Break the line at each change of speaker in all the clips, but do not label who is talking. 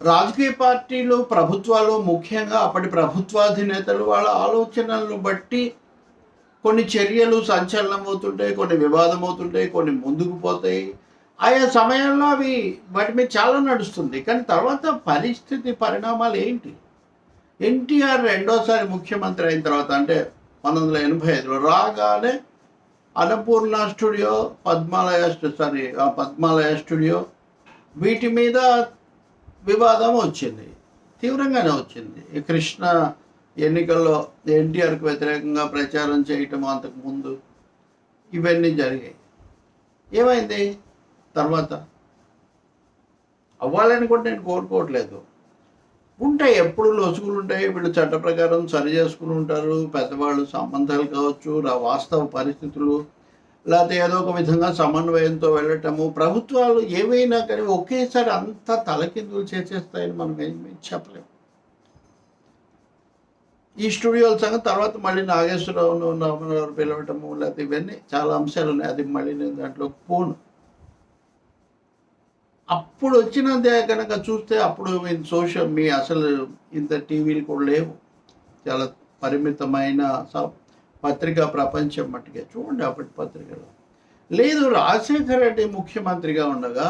రాజకీయ పార్టీలు ప్రభుత్వాలు ముఖ్యంగా అప్పటి ప్రభుత్వాధినేతలు వాళ్ళ ఆలోచనలను బట్టి కొన్ని చర్యలు సంచలనం అవుతుంటాయి కొన్ని వివాదం అవుతుంటాయి కొన్ని ముందుకు పోతాయి. ఆయా సమయంలో అవి వాటి మీద చాలా నడుస్తుంది. కానీ తర్వాత పరిస్థితి పరిణామాలు ఏంటి? ఎన్టీఆర్ రెండోసారి ముఖ్యమంత్రి అయిన తర్వాత అంటే పంతొమ్మిది వందల ఎనభై ఐదులో రాగానే Annapurna studio Padmalaya sorry Padmalaya studio వీటి మీద వివాదం వచ్చింది. తీవ్రంగానే వచ్చింది. కృష్ణ ఎన్నికల్లో ఎన్టీఆర్కు వ్యతిరేకంగా ప్రచారం చేయటం అంతకు ముందు ఇవన్నీ జరిగాయి. ఏమైంది? తర్వాత అవ్వాలని కూడా నేను కోరుకోవట్లేదు. ఉంటాయి ఎప్పుడు లొసుగులు ఉంటాయి? వీళ్ళు చట్ట ప్రకారం సరి చేసుకుని ఉంటారు. పెద్దవాళ్ళు సంబంధాలు కావచ్చు వాస్తవ పరిస్థితులు లేకపోతే ఏదో ఒక విధంగా సమన్వయంతో వెళ్ళటము ప్రభుత్వాలు ఏవైనా కానీ ఒకేసారి అంతా తలకిందులు చేసేస్తాయని మనం ఏమీ చెప్పలేము ఈ స్టూడియోల సంగతి తర్వాత మళ్ళీ నాగేశ్వరరావును రామరావు పిలవటము లేకపోతే ఇవన్నీ చాలా అంశాలు ఉన్నాయి. అది మళ్ళీ నేను దాంట్లో పోను. అప్పుడు వచ్చినదే కనుక చూస్తే అప్పుడు మీ సోషల్ మీ అసలు ఇంత టీవీలు కూడా లేవు. చాలా పరిమితమైన పత్రికా ప్రపంచం మట్టుకే. చూడండి అప్పటి పత్రికలు. లేదు రాజశేఖర రెడ్డి ముఖ్యమంత్రిగా ఉండగా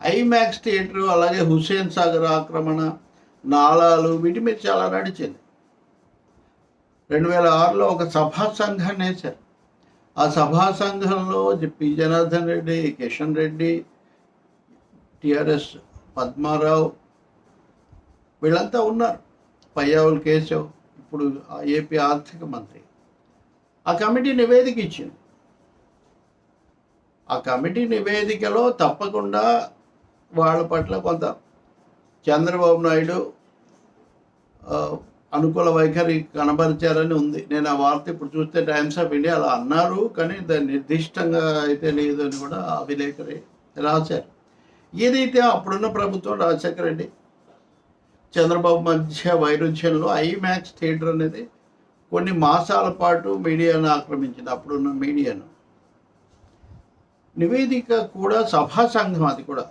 ఐమాక్స్ థియేటర్ అలాగే హుస్సేన్ సాగర్ ఆక్రమణ నాళాలు వీటి మీద చాలా నడిచింది. రెండు వేల ఆరులో ఒక సభా సంఘాన్ని వేశారు ఆ సభా సంఘంలో పి జనార్దన్ రెడ్డి కిషన్ రెడ్డి టిఆర్ఎస్ పద్మారావు వీళ్ళంతా ఉన్నారు. పయ్యావుల్ కేశవ్ ఇప్పుడు ఆ ఏపీ ఆర్థిక మంత్రి. ఆ కమిటీ నివేదిక ఇచ్చింది. ఆ కమిటీ నివేదికలో తప్పకుండా వాళ్ళ పట్ల కొంత చంద్రబాబు నాయుడు అనుకూల వైఖరి కనబరిచారని ఉంది. నేను ఆ వార్త ఇప్పుడు చూస్తే టైమ్స్ ఆఫ్ ఇండియా అలా అన్నారు కానీ దాన్ని నిర్దిష్టంగా అయితే లేదు అని కూడా ఆ విలేకరి రాశారు. ఏదైతే అప్పుడున్న ప్రభుత్వం రాజశేఖర రెడ్డి చంద్రబాబు మధ్య వైరుధ్యంలో ఐమాక్స్ థియేటర్ అనేది కొన్ని మాసాల పాటు మీడియాను ఆక్రమించింది. అప్పుడున్న మీడియాను. నివేదిక కూడా సభా సంఘం అది కూడా.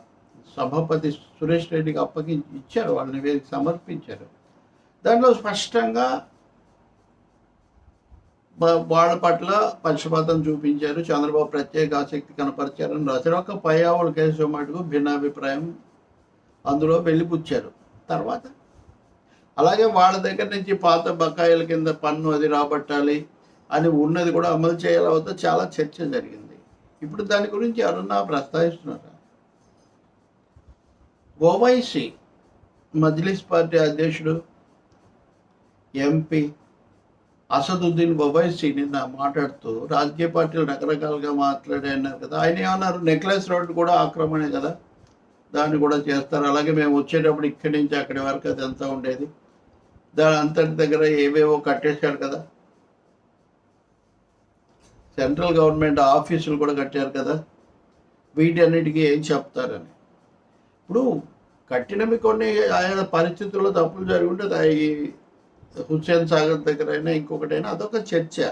సభాపతి సురేష్ రెడ్డికి అప్పగించి ఇచ్చారు వాళ్ళు నివేదిక సమర్పించారు. దాంట్లో స్పష్టంగా వాళ్ళ పట్ల పక్షపాతం చూపించారు. చంద్రబాబు ప్రత్యేక ఆసక్తి కనపరిచారని రాశారు. ఒక పయ్యావుల కేసు మటుకు భిన్నాభిప్రాయం అందులో వెళ్ళిపుచ్చారు తర్వాత అలాగే వాళ్ళ దగ్గర నుంచి పాత బకాయిల కింద పన్ను అది రాబట్టాలి అని ఉన్నది కూడా అమలు చేయాలి అవుతా చాలా చర్చ జరిగింది. ఇప్పుడు దాని గురించి ఎవరన్నా ప్రస్తావిస్తున్నారా? ఓవైసీ మజ్లిస్ పార్టీ అధ్యక్షుడు ఎంపీ అసదుద్దీన్ ఒవైసీ నిన్న మాట్లాడుతూ రాజకీయ పార్టీలు రకరకాలుగా మాట్లాడే అన్నారు కదా. ఆయన ఏమన్నారు? నెక్లెస్ రోడ్డు కూడా ఆక్రమణే కదా. దాన్ని కూడా చేస్తారు. అలాగే మేము వచ్చేటప్పుడు ఇక్కడి నుంచి అక్కడి వరకు అది అంతా ఉండేది. దాని అంతటి దగ్గర ఏవేవో కట్టేశారు కదా. సెంట్రల్ గవర్నమెంట్ ఆఫీసులు కూడా కట్టారు కదా. వీటన్నిటికీ ఏం చెప్తారని. ఇప్పుడు కట్టినవి కొన్ని ఆయన పరిస్థితుల్లో తప్పులు జరిగి అవి హుస్సేన్ సాగర్ దగ్గర అయినా ఇంకొకటైనా అదొక చర్చ.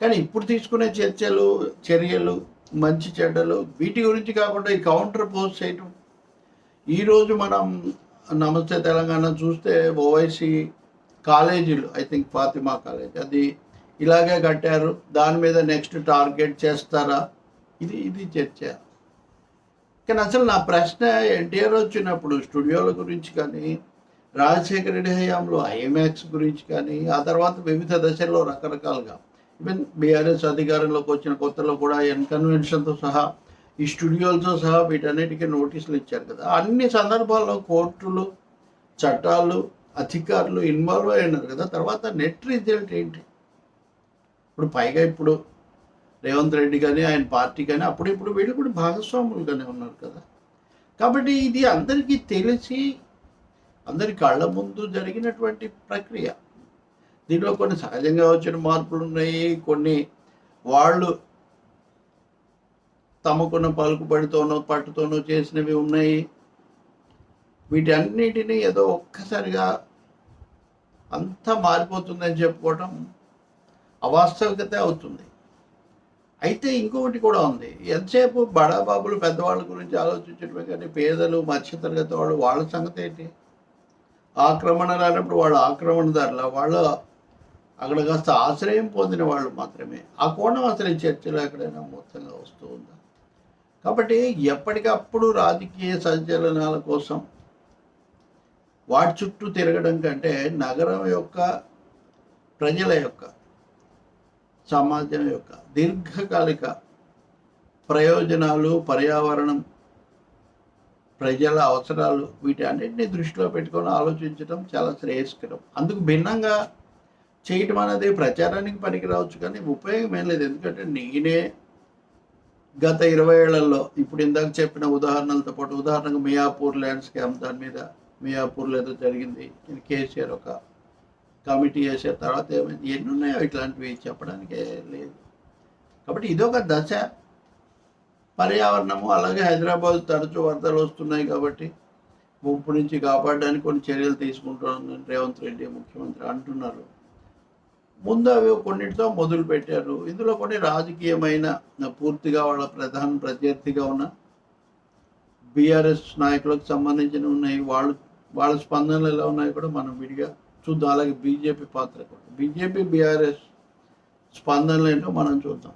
కానీ ఇప్పుడు తీసుకునే చర్చలు చర్యలు మంచి చెడ్డలు వీటి గురించి కాకుండా ఈ కౌంటర్ పోస్ట్ చేయటం. ఈరోజు మనం నమస్తే తెలంగాణ చూస్తే ఓవైసీ కాలేజీలు ఐ థింక్ ఫాతిమా కాలేజ్. అది ఇలాగే కట్టారు. దాని మీద నెక్స్ట్ టార్గెట్ చేస్తారా? ఇది ఇది చర్చ. కానీ అసలు నా ప్రశ్న ఎన్టీఆర్ వచ్చినప్పుడు స్టూడియోల గురించి కానీ రాజశేఖర రెడ్డి హయాంలో ఐమాక్స్ గురించి కానీ ఆ తర్వాత వివిధ దశల్లో రకరకాలుగా ఈవెన్ బీఆర్ఎస్ అధికారంలోకి వచ్చిన కొత్తలో కూడా ఎన్ కన్వెన్షన్తో సహా ఈ స్టూడియోలతో సహా వీటన్నిటికీ నోటీసులు ఇచ్చారు కదా. అన్ని సందర్భాల్లో కోర్టులు చట్టాలు అధికారులు ఇన్వాల్వ్ అయి ఉన్నారు కదా తర్వాత నెట్ రిజల్ట్ ఏంటి? ఇప్పుడు పైగా ఇప్పుడు రేవంత్ రెడ్డి కానీ ఆయన పార్టీ కానీ అప్పుడు ఇప్పుడు వీళ్ళు కూడా భాగస్వాములుగానే ఉన్నారు కదా. కాబట్టి ఇది అందరికీ తెలిసి అందరి కళ్ళ ముందు జరిగినటువంటి ప్రక్రియ. దీనిలో కొన్ని సహజంగా వచ్చిన మార్పులు ఉన్నాయి కొన్ని వాళ్ళు తమకున్న పలుకుబడితోనో పట్టుతోనో చేసినవి ఉన్నాయి. వీటన్నిటినీ ఏదో ఒక్కసారిగా అంతా మారిపోతుందని చెప్పుకోవటం అవాస్తవికత అవుతుంది. అయితే ఇంకొకటి కూడా ఉంది. ఎంతసేపు బడాబాబులు పెద్దవాళ్ళ గురించి ఆలోచించడమే కానీ పేదలు మధ్యతరగతి వాళ్ళు వాళ్ళ సంగతి ఏంటి? ఆక్రమణ రానప్పుడు వాళ్ళు ఆక్రమణదారుల వాళ్ళు అక్కడ కాస్త ఆశ్రయం పొందిన వాళ్ళు మాత్రమే. ఆ కోణం అసలు చర్చలో ఎక్కడైనా మొత్తంగా వస్తూ ఉందా? కాబట్టి ఎప్పటికప్పుడు రాజకీయ సంచలనాల కోసం వాటి చుట్టూ తిరగడం కంటే నగరం యొక్క ప్రజల యొక్క సమాజం యొక్క దీర్ఘకాలిక ప్రయోజనాలు పర్యావరణం ప్రజల అవసరాలు వీటి అన్నింటినీ దృష్టిలో పెట్టుకొని ఆలోచించడం చాలా శ్రేయస్కరం. అందుకు భిన్నంగా చేయటం అనేది ప్రచారానికి పనికి రావచ్చు కానీ ఉపయోగం ఏం లేదు. ఎందుకంటే నేనే గత ఇరవై ఏళ్ళలో ఇప్పుడు ఇందాక చెప్పిన ఉదాహరణలతో పాటు ఉదాహరణకు మియాపూర్ ల్యాండ్స్కాప్ దాని మీద మియాపూర్లో ఏదో జరిగింది. కేసీఆర్ ఒక కమిటీ చేసే తర్వాత ఏమైంది? ఎన్ని ఉన్నాయో ఇట్లాంటివి చెప్పడానికే లేదు. కాబట్టి ఇదొక దశ. పర్యావరణము అలాగే హైదరాబాద్ తరచూ వరదలు వస్తున్నాయి కాబట్టి ముంపు నుంచి కాపాడడానికి కొన్ని చర్యలు తీసుకుంటున్నాను రేవంత్ రెడ్డి ముఖ్యమంత్రి అంటున్నారు. ముందు అవి కొన్నిటితో మొదలు పెట్టారు. ఇందులో కొన్ని రాజకీయమైన పూర్తిగా వాళ్ళ ప్రధాన ప్రత్యర్థిగా ఉన్న బీఆర్ఎస్ నాయకులకు సంబంధించిన ఉన్నాయి. వాళ్ళు వాళ్ళ స్పందనలు ఎలా ఉన్నాయి కూడా మనం విడిగా చూద్దాం. అలాగే బీజేపీ పాత్ర కూడా. బీజేపీ బీఆర్ఎస్ స్పందనలు ఏంటో మనం చూద్దాం.